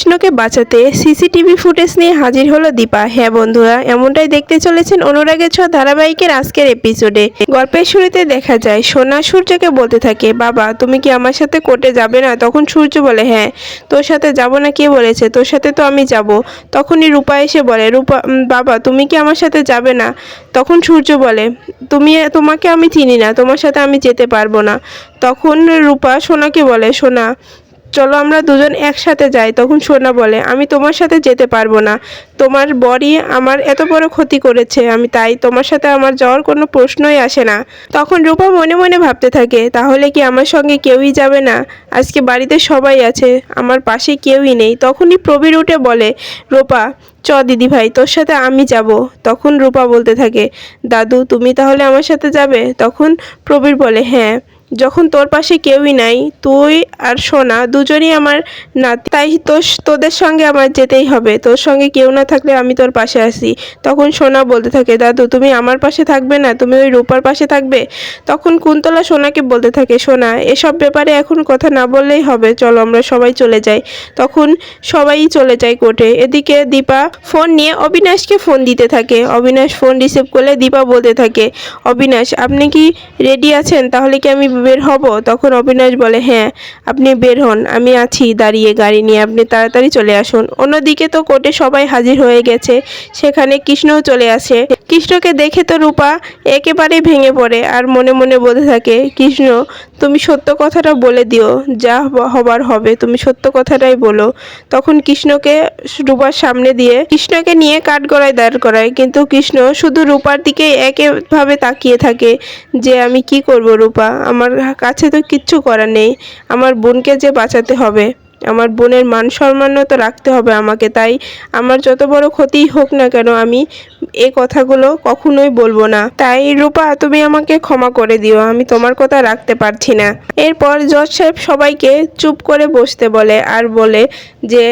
কৃষ্ণকে বাঁচাতে CCTV footage নিয়ে হাজির হলো দীপা। হ্যাঁ বন্ধুরা, এমনটাই দেখতে চলেছেন অনুরাগের ছ ধারাবাহিকের আজকের এপিসোডে গল্পের শুরুতে দেখা যায়, সোনা সূর্যকে বলতে থাকে, বাবা, তুমি কি আমার সাথে কোর্টে যাবে না? তখন সূর্য বলে হ্যাঁ তোর সাথে যাব না, কে বলেছে? তোর সাথে তো আমি যাব। তখনই রূপা এসে বলে, রূপা বাবা, তুমি কি আমার সাথে যাবে না? তখন সূর্য বলে, তুমি, তোমাকে আমি চিনি না, তোমার সাথে আমি যেতে পারব না। তখন রূপা সোনাকে বলে, সোনা চলো আমরা দুজন একসাথে যাই, তখন সোনা বলে, আমি তোমার সাথে যেতে পারব না। তোমার বডি আমার এত বড় ক্ষতি করেছে, আমি তাই তোমার সাথে আমার যাওয়ার কোনো প্রশ্নই আসে না। তখন রূপা মনে মনে ভাবতে থাকে, তাহলে কি আমার সঙ্গে কেউই যাবে না? আজকে বাড়িতে সবাই আছে, আমার পাশে কেউই নেই। তখনই প্রবীর উঠে বলে, রূপা, চ দিদি ভাই, তোর সাথে আমি যাব। তখন রূপা বলতে থাকে, দাদু, তুমি তাহলে আমার সাথে যাবে? তখন প্রবীর বলে হ্যাঁ। যখন তোর পাশে কেউই নাই, তুই আর সোনা দুজনই আমার নাতি। তাই তোর তোদের সঙ্গে আমার যেতেই হবে। তোর সঙ্গে কেউ না থাকলে আমি তোর পাশে আসি তখন সোনা বলতে থাকে, দাদু, তুমি আমার পাশে থাকবে না, তুমি ওই রূপার পাশে থাকবে? তখন কুন্তলা সোনাকে বলতে থাকে, সোনা, এসব ব্যাপারে এখন কথা না বললেই হবে। চলো, আমরা সবাই চলে যাই। তখন সবাই চলে যায় কোর্টে। এদিকে দীপা ফোন নিয়ে অবিনাশকে ফোন দিতে থাকে। অবিনাশ ফোন রিসিভ করলে দীপা বলতে থাকে, অবিনাশ, আপনি কি রেডি আছেন? তাহলে কি আমি বের হব? তখন অবিনাশ বলে হ্যাঁ আপনি বের হন, আমি আছি, দাঁড়িয়ে গাড়ি নিয়ে, আপনি তাড়াতাড়ি চলে আসুন। অন্যদিকে তো কোর্টে সবাই হাজির হয়ে গেছে, সেখানে কৃষ্ণও চলে আসে। কৃষ্ণকে দেখে তো রূপা একেবারে ভেঙে পড়ে আর মনে মনে বলতে থাকে, কৃষ্ণ, তুমি সত্য কথাটা বলে দিও, যা হবার হবে, তুমি সত্য কথাটাই বলো। তখন কৃষ্ণকে রূপার সামনে দিয়ে, কৃষ্ণকে নিয়ে কাঠগড়ায় দাঁড় করায়, কিন্তু কৃষ্ণ শুধু রূপার দিকে একেভাবে তাকিয়ে থাকে, যে আমি কি করব রূপা? আমার কাছে তো কিচ্ছু করার নেই। আমার বোনকে যে বাঁচাতে হবে। আমার বোনের মান সম্মানও তো রাখতে হবে আমাকে, তাই আমার যত বড় ক্ষতিই হোক না কেন আমি এই কথাগুলো কখনোই বলব না। তাই রূপা, তুমি আমাকে ক্ষমা করে দিও, আমি তোমার কথা রাখতে পারছি না। এরপর জজ সাহেব সবাইকে চুপ করে বসতে বলে আর বলে যে,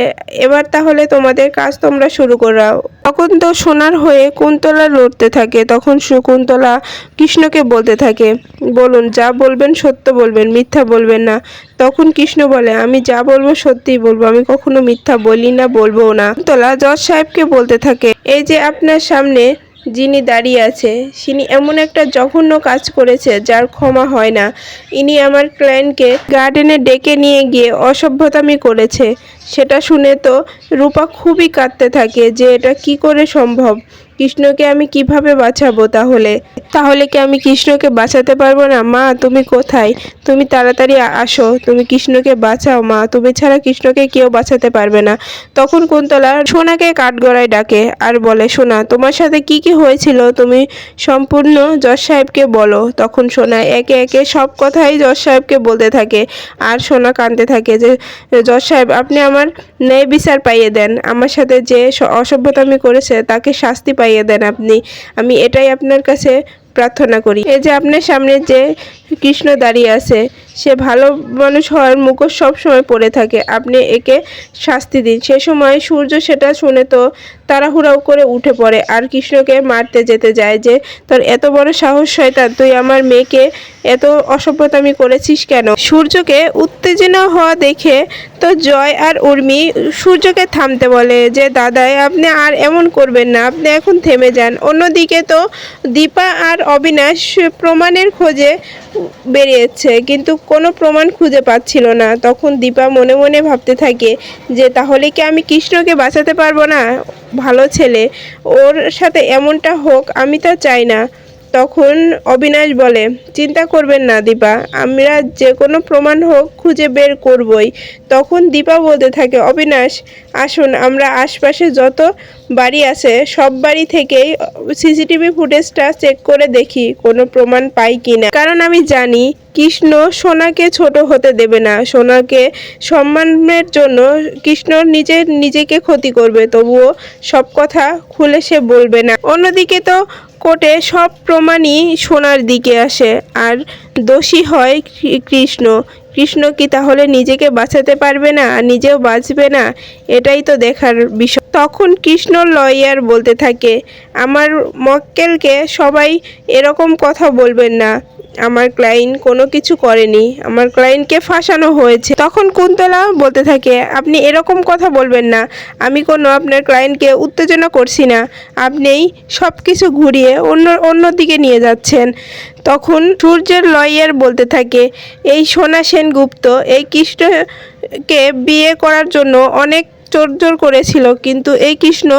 এবার তাহলে তোমাদের কাজ তোমরা শুরু করাও তখন তো সোনার হয়ে কুন্তলা লড়তে থাকে, তখন শকুন্তলা কৃষ্ণকে বলতে থাকে, বলুন, যা বলবেন সত্য বলবেন, মিথ্যা বলবেন না। তখন কৃষ্ণ বলে, আমি যা বলব সত্যিই বলব, আমি কখনো মিথ্যা বলি না, বলব না। তোলা জজ সাহেবকে বলতে থাকে, এই যে আপনার সামনে যিনি দাঁড়িয়ে আছে তিনি এমন একটা জঘন্য কাজ করেছে, যার ক্ষমা হয় না। ইনি আমার ক্লায়েন্টকে গার্ডেনে ডেকে নিয়ে গিয়ে অসভ্যতামি করেছে। সেটা শুনে তো রূপা খুবই কাঁদতে থাকে যে এটা কি করে সম্ভব। কৃষ্ণকে আমি কীভাবে বাঁচাবো তাহলে? তাহলে কি আমি কৃষ্ণকে বাঁচাতে পারব না? মা, তুমি কোথায়? তুমি তাড়াতাড়ি আসো। তুমি কৃষ্ণকে বাঁচাও, মা। তুমি ছাড়া কৃষ্ণকে কেউ বাঁচাতে পারবে না। তখন কুন্তলা সোনাকে কাঠগড়ায় ডাকে আর বলে, সোনা, তোমার সাথে কি কি হয়েছিল? তুমি সম্পূর্ণ জজ সাহেবকে বলো। তখন সোনা একে একে সব কথাই জজ সাহেবকে বলতে থাকে। আর সোনা কাঁদতে থাকে যে, জজ সাহেব, আপনি আমার ন্যায় বিচার পাইয়ে দেন। আমার সাথে যে স- অসভ্যতামি করেছে, তাকে শাস্তি পাইয়ে দেন আপনি। আমি এটাই আপনার কাছে প্রার্থনা করি। এই যে আপনার সামনে যে কৃষ্ণ দাঁড়িয়ে আছে সে ভালো মানুষ হওয়ার মুখোশ সবসময় পড়ে থাকে। আপনি একে শাস্তি দিন। সে সময় সূর্য সেটা শুনে তো তাড়াহুড়াও করে উঠে পড়ে। আর কৃষ্ণকে মারতে যেতে যায় যে, তোর এত বড় সাহস, শয়তান, তুই আমার মেয়েকে এত অসভ্যতামি করেছিস কেন? সূর্যকে উত্তেজনা হওয়া দেখে তো জয় আর উর্মি সূর্যকে থামতে বলে যে, দাদাই, আপনি আর এমন করবেন না। আপনি এখন থেমে যান। অন্যদিকে তো দীপা আর অবিনাশ প্রমাণের খোঁজে বেরিয়েছে। কিন্তু কোনো প্রমাণ খুঁজে পাচ্ছিল না। তখন দীপা মনে মনে ভাবতে থাকে যে, তাহলে কি আমি কৃষ্ণকে বাঁচাতে পারব না? ভালো ছেলে। ওর সাথে এমনটা হোক, আমি তো চাই না। তখন অবিনাশ বলে, চিন্তা করবেন না দীপা, আমরা যে কোনো প্রমাণ হোক, খুঁজে বের করবই। তখন দীপা বলতে থাকে, অবিনাশ, আসুন, আমরা আশপাশে যত বাড়ি আছে, সব বাড়ি থেকেই সিসিটিভি ফুটেজটা চেক করে দেখি, কোনো প্রমাণ পাই কি না কারণ আমি জানি কৃষ্ণ সোনাকে ছোট হতে দেবে না। সোনাকে সম্মানের জন্য কৃষ্ণ নিজে নিজেকে ক্ষতি করবে, তবুও সব কথা খুলে সে বলবে না। অন্যদিকে তো কোর্টে সব প্রমাণই সোনার দিকে আসে, আর দোষী হয় কৃষ্ণ। কৃষ্ণ কি তাহলে নিজেকে বাঁচাতে পারবে না, আর নিজেও বাঁচবে না? এটাই তো দেখার বিষয়। তখন কৃষ্ণ লয়ার বলতে থাকে, আমার মক্কেলকে সবাই এরকম কথা বলবেন না। আমার ক্লায়েন্ট কোনো কিছু করেনি, আমার ক্লায়েন্টকে ফাঁসানো হয়েছে। তখন কুন্তলা বলতে থাকে, আপনি এরকম কথা বলবেন না। আমি কোনো আপনার ক্লায়েন্টকে উত্তেজনা করছি না। আপনিই সব কিছু ঘুরিয়ে অন্য অন্য দিকে নিয়ে যাচ্ছেন। তখন সূর্যের লয়ার বলতে থাকে, এই সোনা সেনগুপ্ত, এই কৃষ্ণকে বিয়ে করার জন্য অনেক জোর করেছিল, কিন্তু এই কৃষ্ণ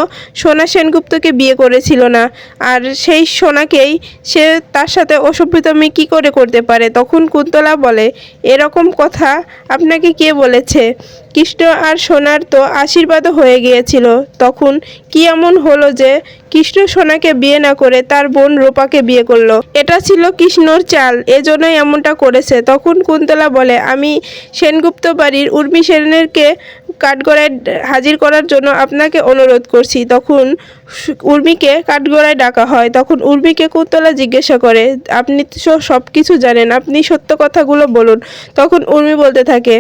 সোনা সেনগুপ্তকে বিয়ে করেছিল না। আর সেই সোনাকেই সে তার সাথে অসভ্যতামি কী করে করতে পারে? তখন কুন্তলা বলে, এরকম কথা আপনাকে কে বলেছে? কৃষ্ণ আর সোনার তো আশীর্বাদও হয়ে গিয়েছিল। তখন কি এমন হলো যে কৃষ্ণ সোনাকে বিয়ে না করে তার বোন রূপাকে বিয়ে করল? এটা ছিল কৃষ্ণর চাল, এজন্যই এমনটা করেছে। তখন কুন্তলা বলে, আমি সেনগুপ্ত বাড়ির উর্মি সেনেরকে কাঠগড়ায় হাজির করার জন্য আপনাকে অনুরোধ করছি। তখন উর্মিকে কাঠগড়ায় ডাকা হয়। তখন উর্মিকে কুন্তলা জিজ্ঞাসা করে, আপনি তো সব কিছু জানেন, আপনি সত্য কথাগুলো বলুন। তখন উর্মি বলতে থাকে,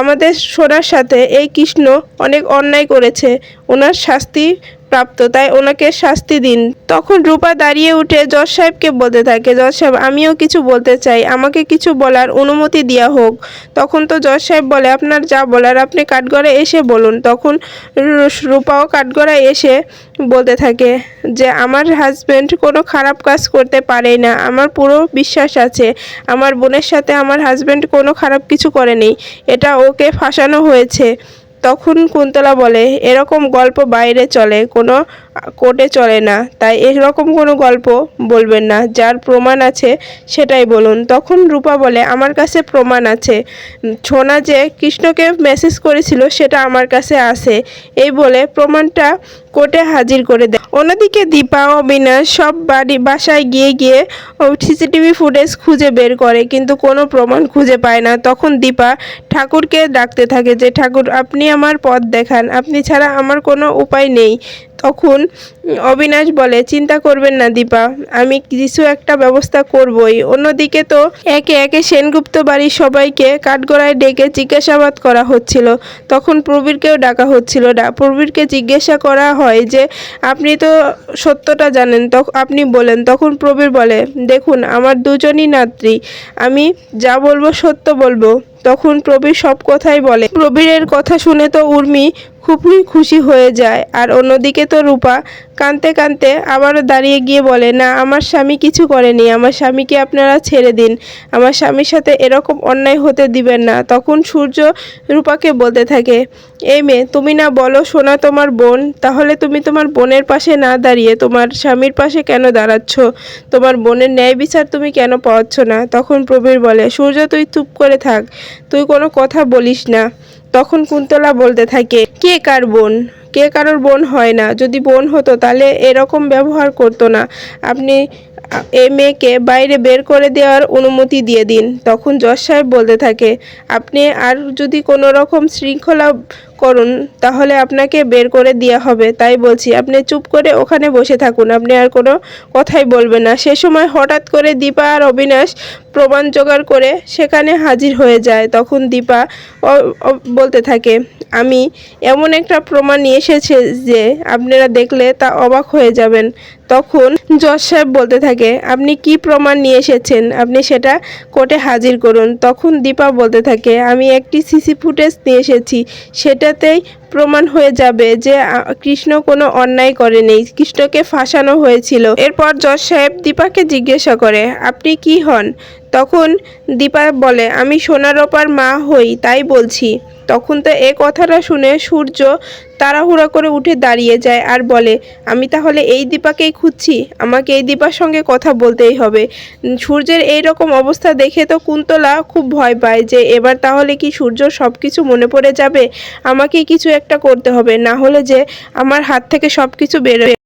আমাদের সোনার সাথে এই কৃষ্ণ অনেক অন্যায় করেছে। ওনার শাস্তি প্রাপ্ত, তাই ওনাকে শাস্তি দিন। তখন রূপা দাঁড়িয়ে উঠে জজ সাহেবকে বলতে থাকে, জজ সাহেব, আমিও কিছু বলতে চাই। আমাকে কিছু বলার অনুমতি দেওয়া হোক। তখন তো জজ সাহেব বলে, আপনার যা বলার আপনি কাঠগড়ায় এসে বলুন। তখন রূপাও কাঠগড়ায় এসে বলতে থাকে যে, আমার হাজব্যান্ড কোনো খারাপ কাজ করতে পারে না। আমার পুরো বিশ্বাস আছে। আমার বোনের সাথে আমার হাজব্যান্ড কোনো খারাপ কিছু করেনি। এটা ওকে ফাঁসানো হয়েছে। তখন কুন্তলা বলে এরকম গল্প বাইরে চলে কোনো কোর্টে চলে না। তাই এরকম কোনো গল্প বলবেন না। যার প্রমাণ আছে সেটাই বলুন। তখন রূপা বলে, আমার কাছে প্রমাণ আছে। সোনা যে কৃষ্ণকে মেসেজ করেছিল সেটা আমার কাছে আছে। এই বলে প্রমাণটা কোর্টে হাজির করে দেয়। অন্যদিকে দীপা অবিনাশ সব বাড়ি, বাসায় গিয়ে গিয়ে সিসিটিভি ফুটেজ খুঁজে বের করে, কিন্তু কোনো প্রমাণ খুঁজে পায় না। তখন দীপা ঠাকুরকে ডাকতে থাকে যে, ঠাকুর, আপনি আমার পথ দেখান। আপনি ছাড়া আমার কোনো উপায় নেই। তখন অবিনাশ বলে, চিন্তা করবেন না দীপা, আমি কিছু একটা ব্যবস্থা করবই। অন্যদিকে তো একে একে সেনগুপ্ত বাড়ির সবাইকে কাঠগড়ায় ডেকে জিজ্ঞাসাবাদ করা হচ্ছিল। তখন প্রবীরকেও ডাকা হচ্ছিল প্রবীরকে জিজ্ঞাসা করা হয় যে, আপনি তো সত্যটা জানেন তখন আপনি বলেন। তখন প্রবীর বলে, দেখুন, আমার দুজনই নাত্রী আমি যা বলব সত্য বলব। তখন প্রবীর সব কথাই বলে। প্রবীরের কথা শুনে তো উর্মি খুবই খুশি হয়ে যায়। আর অন্যদিকে তো রূপা কাঁদতে কাঁদতে আবারও দাঁড়িয়ে গিয়ে বলে, না, আমার স্বামী কিছু করেনি। আমার স্বামীকে আপনারা ছেড়ে দিন। আমার স্বামীর সাথে এরকম অন্যায় হতে দিবেন না। তখন সূর্য রূপাকে বলতে থাকে, এই মেয়ে, তুমি না বলো সোনা তোমার বোন, তাহলে তুমি তোমার বোনের পাশে না দাঁড়িয়ে তোমার স্বামীর পাশে কেন দাঁড়াচ্ছ? তোমার বোনের ন্যায় বিচার তুমি কেন পাওয়াচ্ছ না? তখন প্রবীর বলে, সূর্য, তুই চুপ করে থাক। তুই কোনো কথা বলিস না। তখন কুন্তলা বলতে থাকে, কে কার বোন? কে কারোর বোন হয় না। যদি বোন হতো তাহলে এরকম ব্যবহার করতো না। আপনি এ মেয়েকে বাইরে বের করে দেওয়ার অনুমতি দিয়ে দিন। তখন জজ সাহেব বলতে থাকে, আপনি আর যদি কোনো রকম শৃঙ্খলা করুন, তাহলে আপনাকে বের করে দেওয়া হবে। তাই বলছি, আপনি চুপ করে ওখানে বসে থাকুন। আপনি আর কোনো কথাই বলবেন না। সে সময় হঠাৎ করে দীপা আর অবিনাশ প্রমাণ জোগাড় করে সেখানে হাজির হয়ে যায়। তখন দীপা বলতে থাকে, আমি এমন একটা প্রমাণ নিয়ে এসেছে যে আপনারা দেখলে তা অবাক হয়ে যাবেন। তখন জজ সাহেব বলতে থাকে, আপনি কি প্রমাণ নিয়ে এসেছেন? আপনি সেটা কোর্টে হাজির করুন। তখন দীপা বলতে থাকে, আমি একটি সিসি ফুটেজ নিয়ে এসেছি। সেটাতেই প্রমাণ হয়ে যাবে যে কৃষ্ণ কোনো অন্যায় করেনি। কৃষ্ণকে ফাঁসানো হয়েছিল। এরপর জজ সাহেব দীপাকে জিজ্ঞাসা করে, আপনি কি হন? তখন দীপা বলে, আমি সোনারপার মা হই, তাই বলছি। তখন তো এ কথাটা শুনে সূর্য তাড়াহুড়া করে উঠে দাঁড়িয়ে যায় আর বলে, আমি তাহলে এই দীপাকেই খুঁজছি। আমাকে এই দীপার সঙ্গে কথা বলতেই হবে। সূর্যের এই রকম অবস্থা দেখে তো কুন্তলা খুব ভয় পায় যে, এবার তাহলে কি সূর্য সব কিছু মনে পড়ে যাবে? আমাকে কিছু একটা করতে হবে না হলে যে আমার হাত থেকে সব কিছু বেরোবে